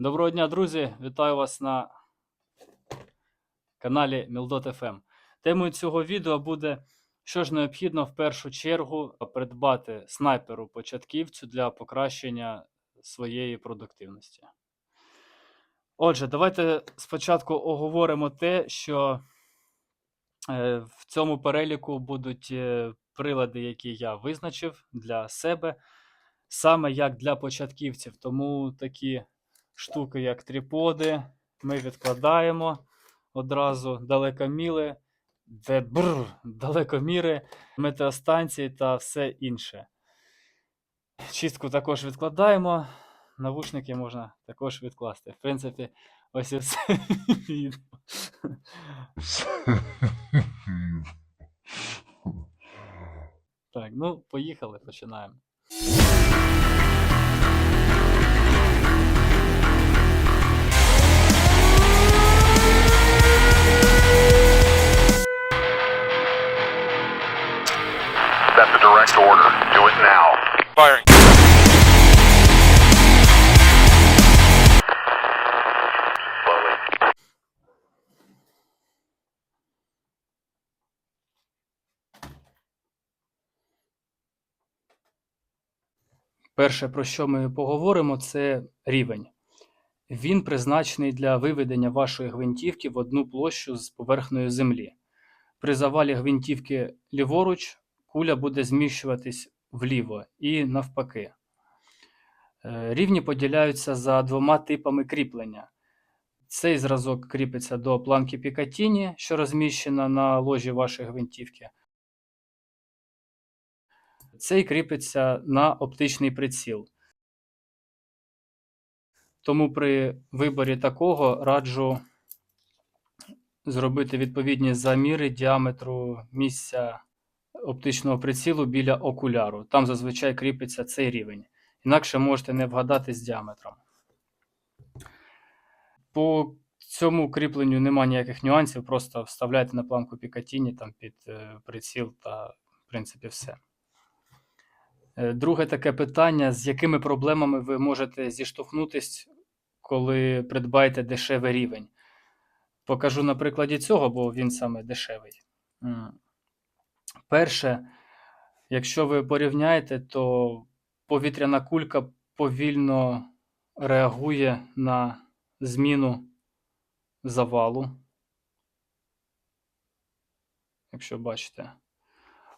Доброго дня, друзі! Вітаю вас на каналі Мілдот FM. Темою цього відео буде, що ж необхідно в першу чергу придбати снайперу початківцю для покращення своєї продуктивності. Отже, давайте спочатку оговоримо те, що е, в цьому переліку будуть е, прилади, які я визначив для себе, саме як для початківців. Тому такі штуки, як триподи, ми відкладаємо одразу далекоміли, де бр, далекоміри, метеостанції та все інше. Чистку також відкладаємо. Навушники можна також відкласти. В принципі, ось і все відео. Так, ну, поїхали, починаємо. That's a direct order. Do it now. Firing. Перше, про що ми поговоримо, це рівень. Він призначений для виведення вашої гвинтівки в одну площу з поверхнею землі. При завалі гвинтівки ліворуч куля буде зміщуватись вліво і навпаки. Е, Рівні поділяються за двома типами кріплення. Цей зразок кріпиться до планки Пікатіні, що розміщена на ложі вашої гвинтівки. Цей кріпиться на оптичний приціл. Тому при виборі такого раджу зробити відповідні заміри діаметру місця оптичного прицілу біля окуляру. Там зазвичай кріпиться цей рівень. Інакше можете не вгадати з діаметром. По цьому кріпленню нема ніяких нюансів, просто вставляйте на планку Пікатіні там під е, приціл та, в принципі, все. Е, Друге таке питання: з якими проблемами ви можете зіштовхнутись, коли придбаєте дешевий рівень? Покажу на прикладі цього, бо він саме дешевий. Перше, якщо ви порівняєте, то повітряна кулька повільно реагує на зміну завалу. Якщо бачите.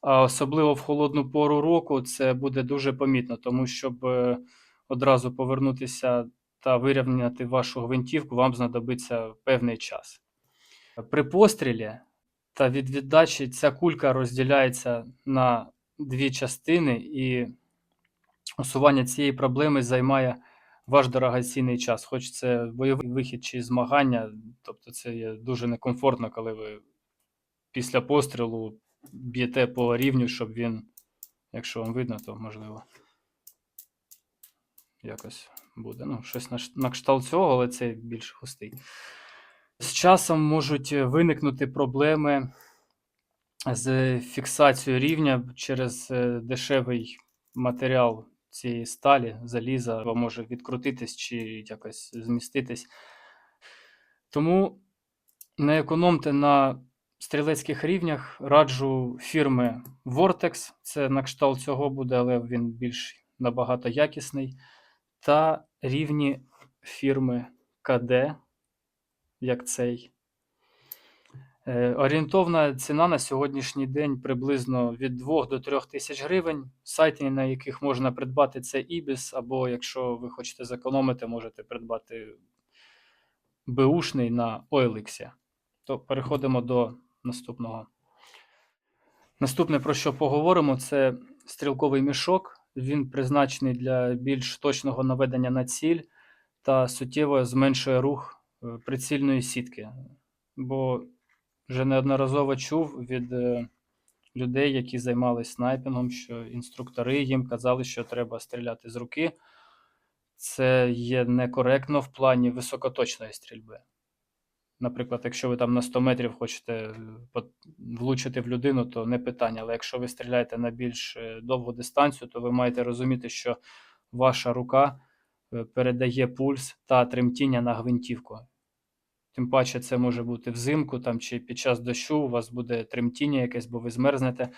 А особливо в холодну пору року це буде дуже помітно, тому щоб е, одразу повернутися та вирівняти вашу гвинтівку, вам знадобиться певний час. При пострілі та від віддачі ця кулька розділяється на дві частини, і усування цієї проблеми займає ваш дорогоцінний час. Хоч це бойовий вихід чи змагання, тобто це є дуже некомфортно, коли ви після пострілу б'єте по рівню, щоб він, якщо вам видно, то можливо якось буде. Ну, щось на, на кшталт цього, але це більш густий. З часом можуть е, виникнути проблеми з фіксацією рівня через е, дешевий матеріал цієї сталі, заліза, або може відкрутитись чи якось зміститись. Тому не економте на стрілецьких рівнях. Раджу фірми Vortex, це на кшталт цього буде, але він більш набагато якісний. Та рівні фірми КД, як цей. Е, Орієнтовна ціна на сьогоднішній день приблизно від 2 до 3 тисяч гривень. Сайти, на яких можна придбати, це Ibis, або якщо ви хочете зекономити, можете придбати Бушний на OLX. То переходимо до наступного. Наступне, про що поговоримо, це стрілковий мішок. Він призначений для більш точного наведення на ціль та суттєво зменшує рух прицільної сітки. Бо вже неодноразово чув від е, людей, які займалися снайпінгом, що інструктори їм казали, що треба стріляти з руки. Це є некоректно в плані високоточної стрільби. Наприклад, якщо ви там на 100 метрів хочете е, влучити в людину, то не питання. Але якщо ви стріляєте на більш е, довгу дистанцію, то ви маєте розуміти, що ваша рука е, передає пульс та тремтіння на гвинтівку. Тим паче, це може бути взимку там, чи під час дощу у вас буде тремтіння якесь, бо ви змерзнете.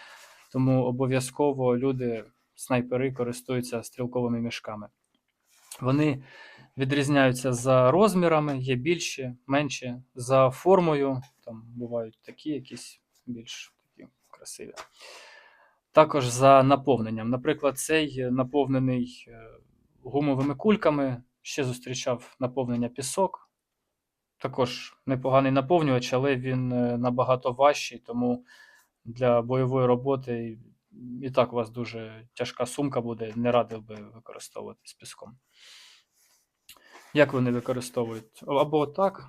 Тому обов'язково люди, снайпери, користуються стрілковими мішками. Вони відрізняються за розмірами, є більші, менші, за формою. Там бувають такі, якісь більш такі красиві. Також за наповненням. Наприклад, цей наповнений е, гумовими кульками. Ще зустрічав наповнення пісок. Також непоганий наповнювач, але він е, набагато важчий, тому для бойової роботи і- і так у вас дуже тяжка сумка буде, не радив би використовувати з піском. Як вони використовують? Або так,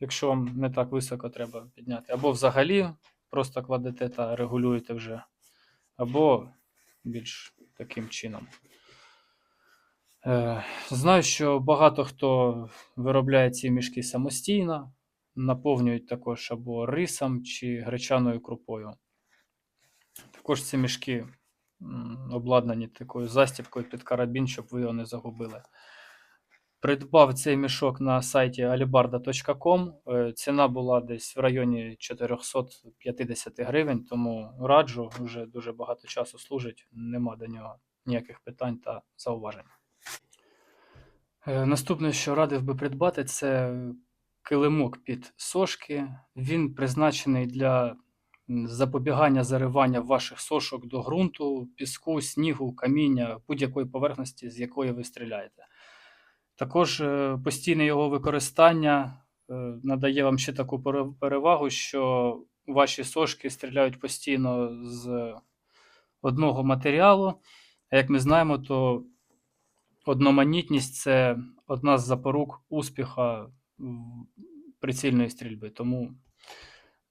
якщо вам не так високо треба підняти, або взагалі просто кладете та регулюєте вже, або більш таким чином. Е, Знаю, що багато хто виробляє ці мішки самостійно, наповнюють також або рисом чи гречаною крупою. Також ці мішки обладнані такою застібкою під карабін, щоб ви його не загубили. Придбав цей мішок на сайті alibarda.com. Е, Ціна була десь в районі 450 гривень, тому раджу, вже дуже багато часу служить, нема до нього ніяких питань та зауважень. Е, Наступне, що радив би придбати, це килимок під сошки. Він призначений для запобігання заривання ваших сошок до ґрунту, піску, снігу, каміння, будь-якої поверхності, з якої ви стріляєте. Також е, постійне його використання е, надає вам ще таку перевагу, що ваші сошки стріляють постійно з одного матеріалу. А як ми знаємо, то одноманітність це одна з запорук успіха прицільної стрільби. Тому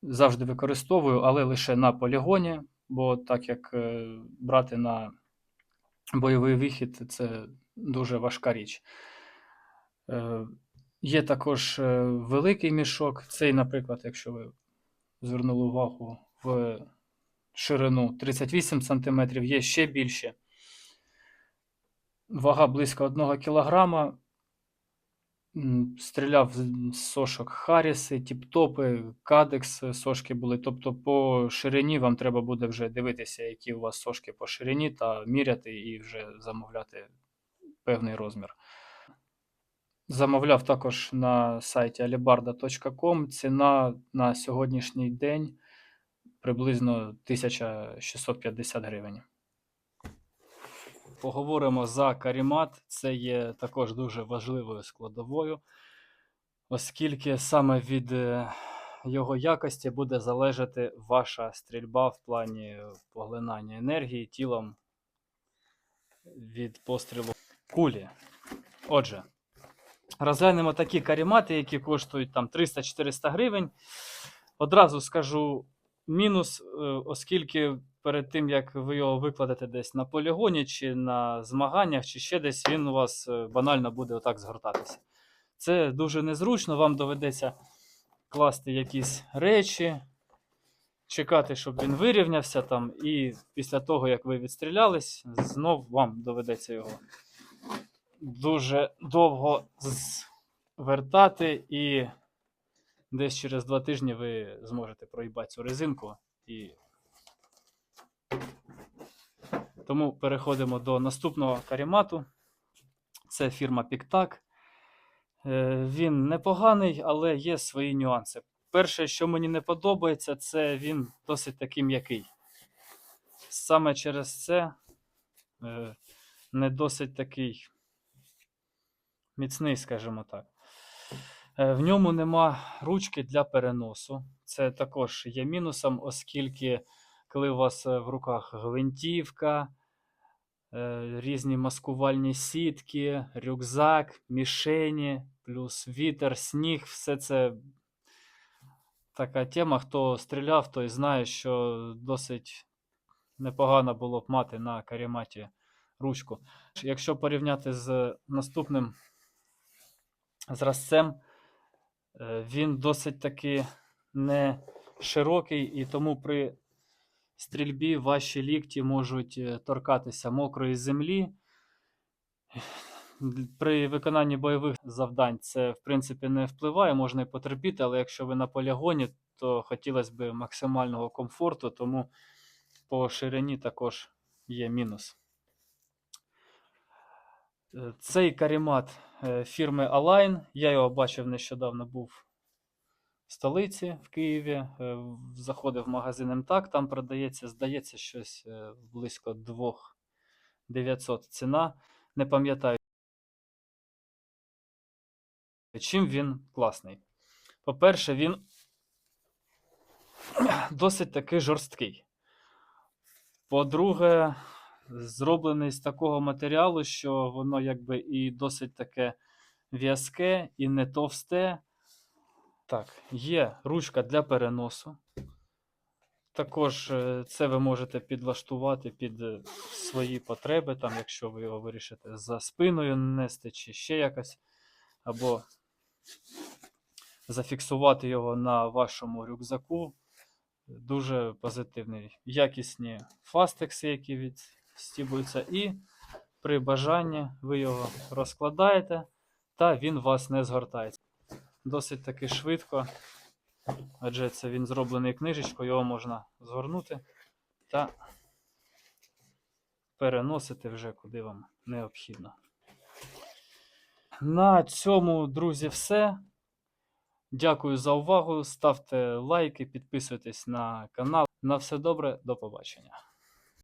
завжди використовую, але лише на полігоні, бо так як е, брати на бойовий вихід це дуже важка річ. Е, Є також е, великий мішок. Цей, наприклад, якщо ви звернули увагу в ширину 38 см, є ще більше. Вага близько 1 кг. Стріляв з сошок Харріси, тіп-топи, кадекс е, сошки були. Тобто по ширині вам треба буде вже дивитися, які у вас сошки по ширині, та міряти і вже замовляти певний розмір. Замовляв також на сайті alibarda.com. Ціна на сьогоднішній день приблизно 1650 гривень. Поговоримо за карімат. Це є також дуже важливою складовою, оскільки саме від е, його якості буде залежати ваша стрільба в плані поглинання енергії тілом від пострілу кулі. Отже, розглянемо такі карімати, які коштують там 300-400 гривень. Одразу скажу мінус, е, оскільки перед тим, як ви його викладете десь на полігоні, чи на змаганнях, чи ще десь, він у вас е, банально буде отак згортатися. Це дуже незручно, вам доведеться класти якісь речі, чекати, щоб він вирівнявся там, і після того, як ви відстрілялись, знов вам доведеться його дуже довго звертати, і десь через два тижні ви зможете проїбати цю резинку. І... Тому переходимо до наступного карімату. Це фірма Піктак. Е, Він непоганий, але є свої нюанси. Перше, що мені не подобається, це він досить такий м'який. Саме через це е, не досить такий міцний, скажімо так. Е, В ньому нема ручки для переносу. Це також є мінусом, оскільки коли у вас е, в руках гвинтівка, е, різні маскувальні сітки, рюкзак, мішені, плюс вітер, сніг, все це така тема. Хто стріляв, той знає, що досить непогано було б мати на каріматі ручку. Якщо порівняти з наступним зразцем, е, він досить таки не широкий, і тому при стрільбі ваші лікті можуть е, торкатися мокрої землі. При виконанні бойових завдань це, в принципі, не впливає, можна і потерпіти, але якщо ви на полігоні, то хотілося б максимального комфорту, тому по ширині також є мінус. Е, Цей карімат е, фірми Align, я його бачив нещодавно був столиці в Києві. е, Заходив в магазин МТАК, там продається, здається, щось е, близько 2900 ціна. Не пам'ятаю, чим він класний. По-перше, він досить таки жорсткий. По-друге, зроблений з такого матеріалу, що воно якби і досить таке в'язке, і не товсте. Так, є ручка для переносу. Також е, це ви можете підлаштувати під е, свої потреби, там, якщо ви його вирішите за спиною нести, чи ще якось, або зафіксувати його на вашому рюкзаку. Дуже позитивний. Якісні фастекси, які відстібуються, і при бажанні ви його розкладаєте, та він вас не згортається. Досить таки швидко, адже це він зроблений книжечкою, його можна згорнути та переносити вже куди вам необхідно. На цьому, друзі, все. Дякую за увагу. Ставте лайки, підписуйтесь на канал. На все добре, до побачення.